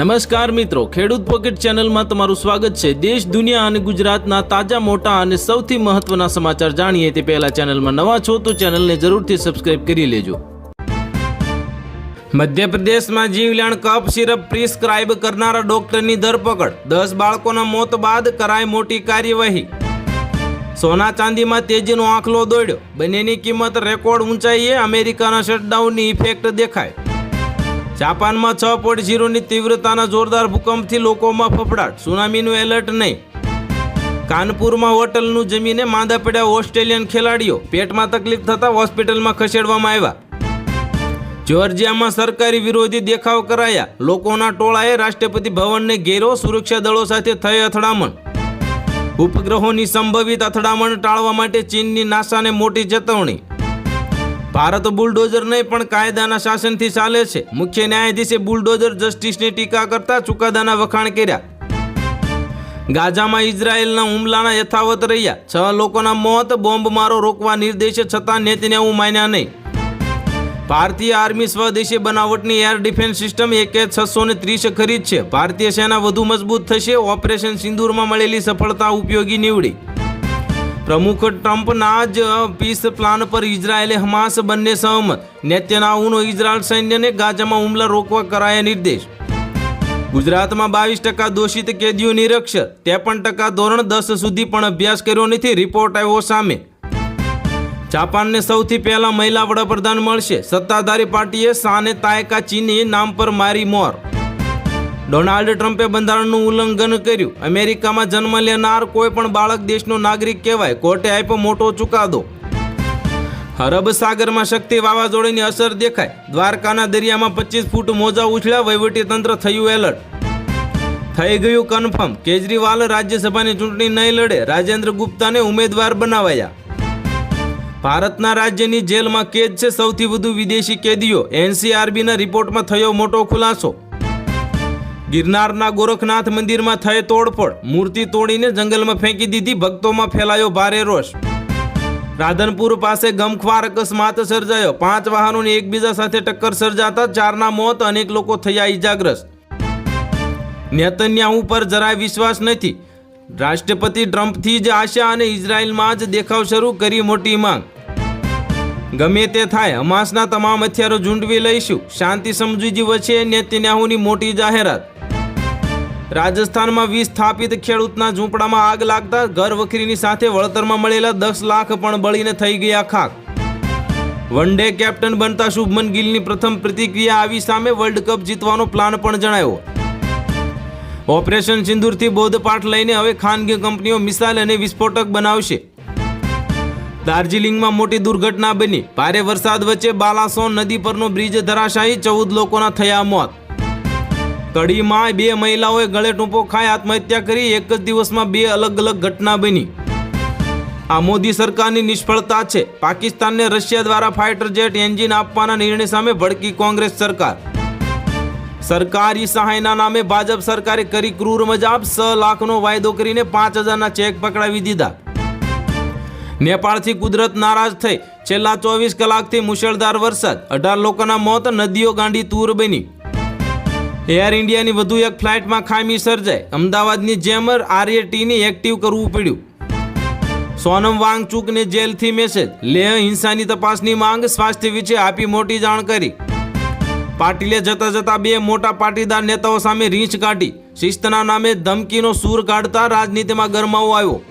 નમસ્કાર મિત્રો, ખેડૂત પોકેટ ચેનલમાં તમારું સ્વાગત છે. દેશ, દુનિયા અને ગુજરાતના તાજા, મોટા અને સૌથી મહત્વના સમાચાર જાણીએ તે પહેલા ચેનલમાં નવા છો તો ચેનલને જરૂરથી સબસ્ક્રાઇબ કરી લેજો. મધ્યપ્રદેશમાં જીવલેણ કફ સિરપ પ્રિસ્ક્રાઇબ કરનારા ડોક્ટરની ધરપકડ. દસ બાળકોના મોત બાદ કરાય મોટી કાર્યવાહી. સોના ચાંદીમાં તેજીનો આંખલો દોડ્યો. બંનેની કિંમત રેકોર્ડ ઊંચાઈએ અમેરિકાના શટડાઉનની ઇફેક્ટ દેખાય. જાપાનમાં છ પોઈન્ટ ઝીરોની તીવ્રતાના જોરદાર ભૂકંપથી લોકોમાં ફફડાટ સુનામીનું એલર્ટ નહીં. કાનપુરમાં હોટલનું જમીને માંદા પડ્યા ઓસ્ટ્રેલિયન ખેલાડીઓ. પેટમાં તકલીફ થતાં હોસ્પિટલમાં ખસેડવામાં આવ્યા. જ્યોર્જિયામાં સરકારી વિરોધી દેખાવ કરાયા. લોકોના ટોળાએ રાષ્ટ્રપતિ ભવનને ઘેરો સુરક્ષા દળો સાથે થઈ અથડામણ. ઉપગ્રહોની સંભવિત અથડામણ ટાળવા માટે ચીનની નાસાને મોટી ચેતવણી. ભારત બુલડોઝર નહીં, પણ કાયદાના શાસનથી ચાલે છે. મુખ્ય ન્યાયાધીશે બુલડોઝર જસ્ટિસની ટીકા કરતા ચુકાદાના વખાણ કર્યા. ગાઝામાં ઇઝરાયેલના હુમલાના યથાવત રહ્યા. છ લોકોના મોત, બોમ્બમારો રોકવા નિર્દેશ છતાં નેતન્યાહુ માન્યા નહીં. ભારતીય આર્મી સ્વદેશી બનાવટની એર ડિફેન્સ સિસ્ટમ એક છસો ને ત્રીસ ખરીદ છે. ભારતીય સેના વધુ મજબૂત થશે. ઓપરેશન સિંદૂરમાં મળેલી સફળતા ઉપયોગી નીવડી. પ્રમુખ ટ્રમ્પના જ પીસ પ્લાન પર ઇઝરાયેલે હમાસ બંને સહમત. નેત્યનાહુનો ઇઝરાયલ સૈન્યને ગાઝામાં હુમલા રોકવા કરાયા નિર્દેશ. ગુજરાતમાં બાવીસ ટકા દોષિત કેદીઓ નિરક્ષર. ત્રેપન ટકા ધોરણ દસ સુધી પણ અભ્યાસ કર્યો નથી, રિપોર્ટ આવ્યો સામે. જાપાનને સૌથી પહેલા મહિલા વડાપ્રધાન મળશે. સત્તાધારી પાર્ટીએ સાને તાયકા ચીની નામ પર મારી મોર. ડોનાલ્ડ ટ્રમ્પે બંધારણનું ઉલ્લંઘન કર્યું. અમેરિકામાં જન્મ લેનાર કોઈ પણ બાળક દેશનો નાગરિક કહેવાય, કોર્ટે આપ્યો મોટો ચુકાદો. અરબ સાગરમાં શક્તિ વાવાઝોડાની અસર દેખાય. દ્વારકાના દરિયામાં પચીસ ફૂટ મોજા ઉછળ્યા, વહીવટી તંત્ર થયું એલર્ટ. થઈ ગયું કન્ફર્મ. કેજરીવાલ રાજ્યસભાની ચૂંટણી નહીં લડે, રાજેન્દ્ર ગુપ્તાને ઉમેદવાર બનાવાયા. ભારતના રાજ્યની જેલમાં કેદ છે સૌથી વધુ વિદેશી કેદીઓ. એનસીઆરબીના રિપોર્ટમાં થયો મોટો ખુલાસો. ગિરનારના ગોરખનાથ મંદિરમાં થઈ તોડફોડ. મૂર્તિ તોડીને જંગલમાં ફેંકી દીધી. ભક્તોમાં ફેલાયો ભારે રોષ. રાધનપુર પાસે ગમખ્વાર અકસ્માત સર્જાયો. પાંચ વાહનોની એકબીજા સાથે ટક્કર સર્જાતા ચારના મોત અનેક લોકો થયા ઈજાગ્રસ્ત. નેતન્યાહુ પર જરાય વિશ્વાસ નથી. રાષ્ટ્રપતિ ટ્રમ્પથી જ આશા અને ઇઝરાયલમાં જ દેખાવ શરૂ કરી મોટી માંગ. ગમે તે થાય, હમાસના તમામ હથિયારો ઝૂંટવી લઈશું. શાંતિ સમજૂતી વચ્ચે નેતન્યાહુની મોટી જાહેરાત. રાજસ્થાનમાં વિસ્થાપિત ખેડૂતના ઝૂંપડામાં આગ લાગતા ઘર વખરીની સાથે વળતરમાં મળેલા દસ લાખ પણ બળીને થઈ ગયા ખાક. વન ડે કેપ્ટન બનતા શુભમન ગિલની પ્રથમ પ્રતિક્રિયા આવી સામે વર્લ્ડ કપ જીતવાનો પ્લાન પણ જણાયો. ઓપરેશન સિંદૂરથી બોધપાઠ લઈને હવે ખાનગી કંપનીઓ મિસાઇલ અને વિસ્ફોટક બનાવશે. દાર્જિલિંગમાં મોટી દુર્ઘટના બની. ભારે વરસાદ વચ્ચે બાલાસોન નદી પરનો બ્રિજ ધરાશાયી ચૌદ લોકોના થયા મોત. કડીમાં બે મહિલાઓએ ગળે ટૂંપો ખાઈ આત્મહત્યા કરી, એક જ દિવસમાં બે અલગ અલગ ઘટના બની. આ મોદી સરકારની નિષ્ફળતા છે. પાકિસ્તાનને રશિયા દ્વારા ફાઇટર જેટ એન્જિન આપવાના નિર્ણય સામે ભડકી કોંગ્રેસ સરકાર. સરકારી સહાયના નામે ભાજપ સરકારે કરી ક્રૂર મજાબ સ લાખનો વાયદો કરીને પાંચ હજારના ચેક પકડાવી દીધા. નેપાળથી કુદરત નારાજ થઈ. છેલ્લા ચોવીસ કલાકથી મુશળધાર વરસાદ. અઢાર લોકોના મોત, નદીઓ ગાંડી તૂર બની. એર ઇન્ડિયાની વધુ એક ફ્લાઇટમાં ખામી સર્જાઈ. અમદાવાદની જેમ આરએટીની એક્ટિવ કરવું પડ્યું. સોનમ વાંગચુકને જેલથી મેસેજ. લેહ હિંસાની તપાસની માંગ સ્વાસ્થ્ય વિશે આપી મોટી જાણકારી. પાટીલે જતા જતા બે મોટા પાટીદાર નેતાઓ સામે રીંછ કાઢી. શિસ્તના નામે ધમકીનો સૂર કાઢતા રાજનીતિમાં ગરમાવો આવ્યો.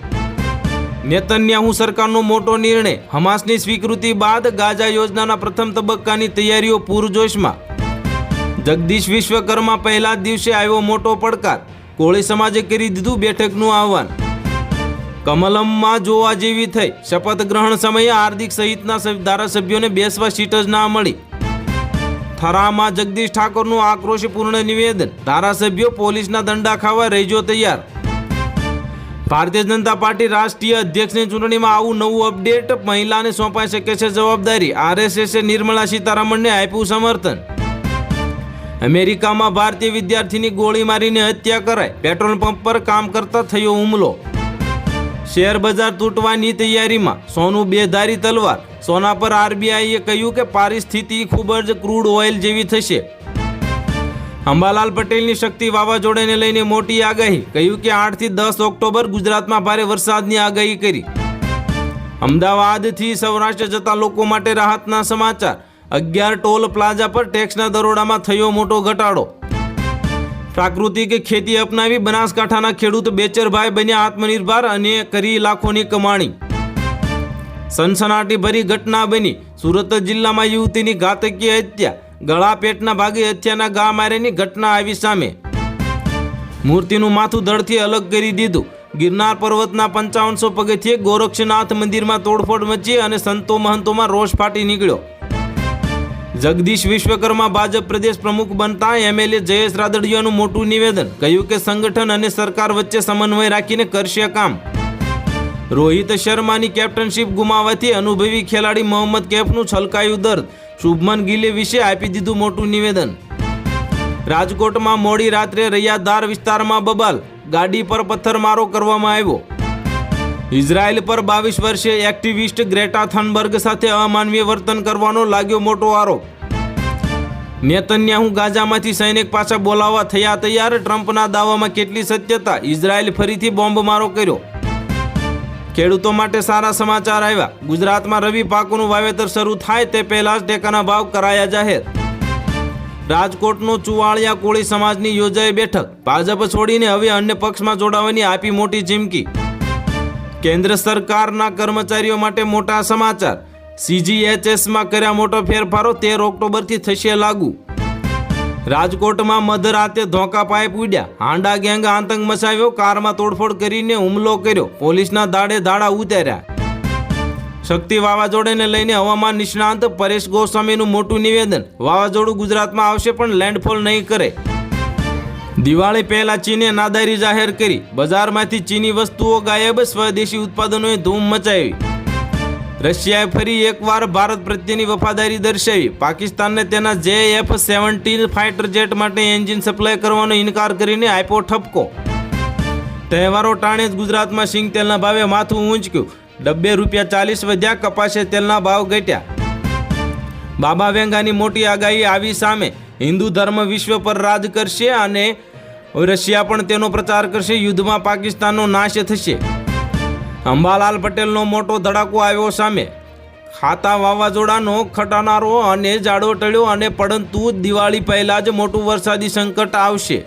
નેતન્યાહુ સરકારનો મોટો નિર્ણય. હમાસની સ્વીકૃતિ બાદ ગાઝા યોજનાના પ્રથમ તબક્કાની તૈયારીઓ પૂરજોશમાં. જગદીશ વિશ્વકર્મા પહેલા જ દિવસે આવ્યો મોટો પડકાર. કોળી સમાજે કરી દીધું બેઠકનું આહવાન. કમલમમાં જોવા જેવી થઈ. શપથ ગ્રહણ સમયે હાર્દિક સહિતના ધારાસભ્યોને બેસવા સીટ જ ના મળી. થરામાં જગદીશ ઠાકોરનું આક્રોશપૂર્ણ નિવેદન. ધારાસભ્યો પોલીસના દંડા ખાવા રહેજો તૈયાર. ભારતીય જનતા પાર્ટી રાષ્ટ્રીય અધ્યક્ષની ચૂંટણીમાં આવું નવું અપડેટ મહિલાને સોંપાઈ શકે છે જવાબદારી. આરએસએસે નિર્મલા સીતારામનને આપ્યું સમર્થન. અમેરિકામાં ભારતીય વિદ્યાર્થીની ગોળી મારીને હત્યા કરાઈ. પેટ્રોલ પંપ પર કામ કરતા થયો હુમલો. શેર બજાર તૂટવાની તૈયારીમાં સોનું બેધારી તલવાર. સોના પર આરબીઆઈએ કહ્યું કે પરિસ્થિતિ ખૂબ જ ક્રૂડ ઓઇલ જેવી થશે. અંબાલાલ પટેલની શક્તિ વાવાઝોડાને લઈને મોટી આગાહી. કહ્યું કે આઠથી દસ ઓક્ટોબર ગુજરાતમાં ભારે વરસાદની આગાહી કરી. અમદાવાદથી સૌરાષ્ટ્ર જતા લોકો માટે રાહતના સમાચાર. અગિયાર ટોલ પ્લાઝા પર ટેક્સના દરોડામાં થયો મોટો ઘટાડો. પ્રાકૃતિક ખેતી અપનાવી બનાસકાંઠાના ખેડૂત બેચરભાઈ બન્યા આત્મનિર્ભર અને કરી લાખોની કમાણી. સનસનાટીભરી ઘટના બની. સુરત જિલ્લામાં યુવતીની ઘાતકીય હત્યા. ગળા પેટના ભાગે હત્યાના ગા માર્યાની ઘટના આવી સામે. મૂર્તિનું માથું ધડથી અલગ કરી દીધું. ગિરનાર પર્વતના પંચાવનસો પગથિયે ગોરક્ષનાથ મંદિરમાં તોડફોડ મચી અને સંતો મહંતોમાં રોષ ફાટી નીકળ્યો. જગદીશ વિશ્વકર્મા ભાજપ પ્રદેશ પ્રમુખ બનતા એમએલએ જયેશ રાદડિયાનું મોટું નિવેદન, કહ્યું કે સંગઠન અને સરકાર વચ્ચે સમન્વય રાખીને કરશે કામ. રોહિત શર્માની કેપ્ટનશીપ ગુમાવવાથી અનુભવી ખેલાડી મોહમ્મદ કેફનું છલકાયું દર્દ. શુભમન ગિલે વિશે આપી દીધું મોટું નિવેદન. રાજકોટમાં મોડી રાત્રે રૈયાધાર વિસ્તારમાં બબાલ. ગાડી પર પથ્થરમારો કરવામાં આવ્યો. ઇઝરાયલ પર બાવીસ વર્ષે એક્ટિવિસ્ટ ગ્રેટા થનબર્ગ સાથે અમાનવીય વર્તન કરવાનો લાગ્યો મોટો આરોપ. નેતન્યાહુ ગાઝામાંથી સૈનિક પાછા બોલાવવા થયા તૈયાર. ટ્રમ્પના દાવામાં કેટલી સત્યતા? ઇઝરાયલ ફરીથી બોમ્બમારો કર્યો. ખેડૂતો માટે સારા સમાચાર આવ્યા. ગુજરાતમાં રવિ પાકોનું વાવેતર શરૂ થાય તે પહેલા જ ટેકાના ભાવ કરાયા જાહેર. રાજકોટનો ચુવાળિયા કોળી સમાજની યોજાઈ બેઠક. ભાજપ છોડીને હવે અન્ય પક્ષમાં જોડાવાની આપી મોટી ચીમકી. કેન્દ્ર સરકારના કર્મચારીઓ માટે મોટા સમાચાર. સીજીએચએસમાં કર્યા મોટો ફેરફારો તેર ઓક્ટોબરથી થશે લાગુ. રાજકોટમાં મધરાતે ધોકા પાઇપ ઉડ્યા. હાંડા ગેંગ આતંક મચાવ્યો. કારમાં તોડફોડ કરીને હુમલો કર્યો. પોલીસના દાડે દાડા ઉતાર્યા. શક્તિ વાવાઝોડાને લઈને હવામાન નિષ્ણાંત પરેશ ગોસ્વામીનું મોટું નિવેદન. વાવાઝોડું ગુજરાતમાં આવશે પણ લેન્ડફોલ નહીં કરે. દિવાળી પહેલા ચીને નાદારી જાહેર કરી. બજારમાંથી ચીની વસ્તુઓ ગાયબ, સ્વદેશી ઉત્પાદનોએ ધૂમ મચાવી. રશિયાએ ફરી એકવાર ભારત પ્રત્યેની વફાદારી દર્શાવી. પાકિસ્તાનને તેના જે એફ સેવન્ટીન ફાઇટર જેટ માટે એન્જિન સપ્લાય કરવાનો ઇનકાર કરીને આપ્યો ઠપકો. તહેવારો ટાણે જ ગુજરાતમાં સિંગ તેલના ભાવે માથું ઊંચક્યું. ડબ્બે રૂપિયા ચાલીસ વધ્યા, કપાસે તેલના ભાવ ઘટ્યા. બાબા વેંગાની મોટી આગાહી આવી સામે હિન્દુ ધર્મ વિશ્વ પર રાજ કરશે અને રશિયા પણ તેનો પ્રચાર કરશે. યુદ્ધમાં પાકિસ્તાનનો નાશ થશે. અંબાલાલ પટેલનો મોટો ધડાકો આવ્યો સામે. ખાતા વાવાઝોડાનો ખટાનારો અને જાડો ટળ્યો અને પરંતુ દિવાળી પહેલાં જ મોટું વરસાદી સંકટ આવશે.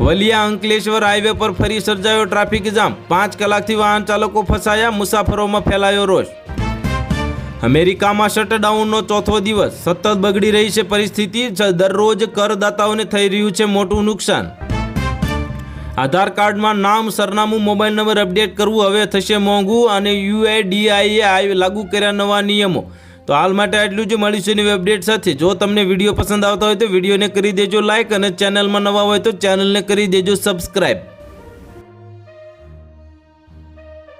વલિયા અંકલેશ્વર હાઈવે પર ફરી સર્જાયો ટ્રાફિક જામ. પાંચ કલાકથી વાહન ચાલકો ફસાયા. મુસાફરોમાં ફેલાયો રોષ. અમેરિકામાં શટડાઉનનો ચોથો દિવસ. સતત બગડી રહી છે પરિસ્થિતિ. દરરોજ કરદાતાઓને થઈ રહ્યું છે મોટું નુકસાન. આધાર કાર્ડમાં નામ, સરનામું, મોબાઈલ નંબર અપડેટ કરવું હવે થશે મોંઘું અને યુએડીઆઈએ લાગુ કર્યા નવા નિયમો. તો હાલ માટે આટલું જ. મળીશું નવી અપડેટ સાથે. જો તમને વીડિયો પસંદ આવતા હોય તો વિડીયોને કરી દેજો લાઇક અને ચેનલમાં નવા હોય તો ચેનલને કરી દેજો સબસ્ક્રાઈબ